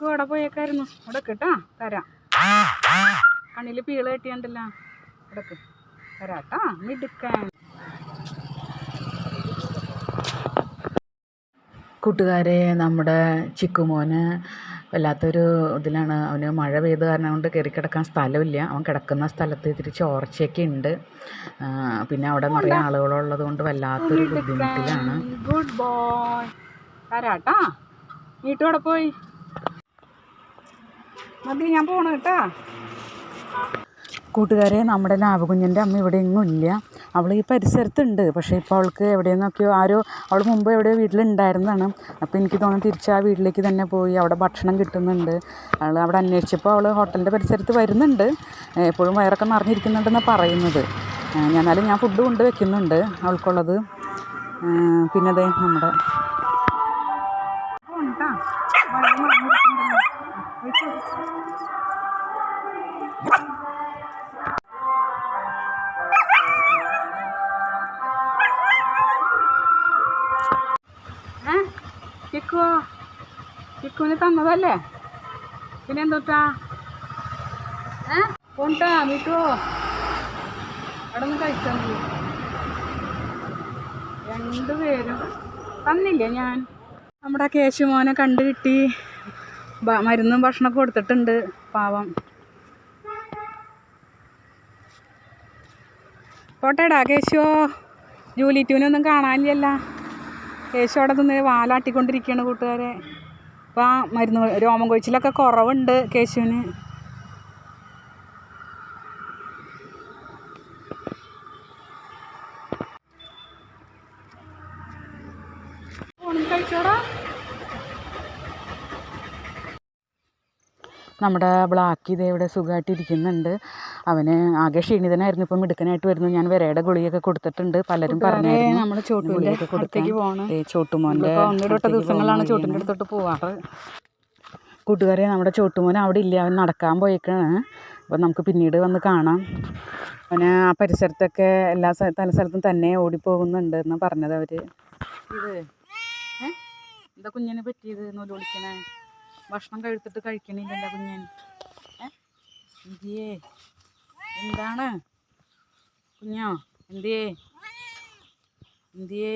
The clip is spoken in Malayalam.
ചിക്കു അവിടെ പോയേക്കായിരുന്നു. അവിടെ കേട്ടാ തരാം. കണ്ണിൽ പീള കെട്ടിയാണ്ടല്ലോ. ഇടയ്ക്ക് തരാട്ടാ മിടുക്കാൻ കൂട്ടുകാരെ നമ്മുടെ ചിക്കുമോന് വല്ലാത്തൊരു ഇതിലാണ്. അവന് മഴ പെയ്ത് കാരണം കൊണ്ട് കയറി കിടക്കാൻ സ്ഥലമില്ല. അവൻ കിടക്കുന്ന സ്ഥലത്ത് ഇത്തിരി ചോർച്ചയൊക്കെ ഉണ്ട്. പിന്നെ അവിടെ നിറയെ ആളുകളുള്ളത് കൊണ്ട് വല്ലാത്തൊരു ബുദ്ധിമുട്ടിലാണ്. ഗുഡ് ബോയ് തരാട്ടാ വീട്ടോടെ പോയി. മതി ഞാൻ പോണ കേട്ടാ. കൂട്ടുകാരെ നമ്മുടെ ലാഭകുഞ്ഞിന്റെ അമ്മ ഇവിടെ എങ്ങും ഇല്ല. അവൾ ഈ പരിസരത്തുണ്ട്. പക്ഷേ ഇപ്പോൾ അവൾക്ക് എവിടെയെന്നൊക്കെയോ ആരോ അവൾ മുമ്പ് എവിടെയോ വീട്ടിലുണ്ടായിരുന്നതാണ്. അപ്പോൾ എനിക്ക് തോന്നുന്നു തിരിച്ച് ആ വീട്ടിലേക്ക് തന്നെ പോയി അവിടെ ഭക്ഷണം കിട്ടുന്നുണ്ട്. അവൾ അവിടെ അന്വേഷിച്ചപ്പോൾ അവൾ ഹോട്ടലിന്റെ പരിസരത്ത് വരുന്നുണ്ട്. എപ്പോഴും വയറൊക്കെ നിറഞ്ഞിരിക്കുന്നുണ്ടെന്നാണ് പറയുന്നത്. എന്നാലും ഞാൻ ഫുഡ് കൊണ്ട് വെക്കുന്നുണ്ട് അവൾക്കുള്ളത്. പിന്നെ അതെ നമ്മുടെ ചിക്കു ചിക്കുവിന് തന്നതല്ലേ? പിന്നെ എന്തുട്ടാ ഏ? കൊണ്ടാ വീട്ടോ അവിടെ നിന്ന് കഴിച്ചാൽ മതി. രണ്ടുപേരും തന്നില്ലേ ഞാൻ? നമ്മുടെ കേശുമോനെ കണ്ടു കിട്ടി മരുന്നും ഭക്ഷണമൊക്കെ കൊടുത്തിട്ടുണ്ട്. പാവം. പോട്ടേടാ കേശുവോ. ജൂലിറ്റൂനൊന്നും കാണാനില്ലല്ല. കേശു അവിടെ നിന്ന് വാലാട്ടിക്കൊണ്ടിരിക്കുകയാണ് കൂട്ടുകാരെ. അപ്പം ആ മരുന്ന് രോമം കൊഴിച്ചിലൊക്കെ കുറവുണ്ട് കേശുവിന്. കഴിച്ചോടാ. നമ്മുടെ ബ്ലാക്ക് ഇതേ ഇവിടെ സുഖമായിട്ട് ഇരിക്കുന്നുണ്ട്. അവന് ആകെ ക്ഷീണിതനായിരുന്നു. ഇപ്പം മിടുക്കനായിട്ട് വരുന്നു. ഞാൻ വിരയുടെ ഗുളിയൊക്കെ കൊടുത്തിട്ടുണ്ട്. പലരും പറഞ്ഞായിരുന്നു. നമ്മൾ അടുത്തേക്ക് പോകണം ദേ ചോട്ടുമോന്റെ ദിവസങ്ങളാണ് ചോട്ടിന്റെ അടുത്തോട്ട് പോവാറ്. കൂട്ടുകാരെ നമ്മുടെ ചോട്ടുമോൻ അവിടെ ഇല്ല. അവൻ നടക്കാൻ പോയേക്കാണ്. അപ്പം നമുക്ക് പിന്നീട് വന്ന് കാണാം. അവന് ആ പരിസരത്തൊക്കെ എല്ലാ സ്ഥല സ്ഥലത്തും തന്നെ ഓടിപ്പോകുന്നുണ്ട് എന്ന് പറഞ്ഞത് അവർ ഇത് ഏ? എന്താ കുഞ്ഞിനെ പറ്റിയത്? നൂൽ വിളിക്കണേ ഭക്ഷണം കഴിത്തിട്ട് കഴിക്കണില്ലല്ലോ കുഞ്ഞൻ എന്തിയേ എന്താണ്? കുഞ്ഞോ എന്തിയേ? എന്തിയേ?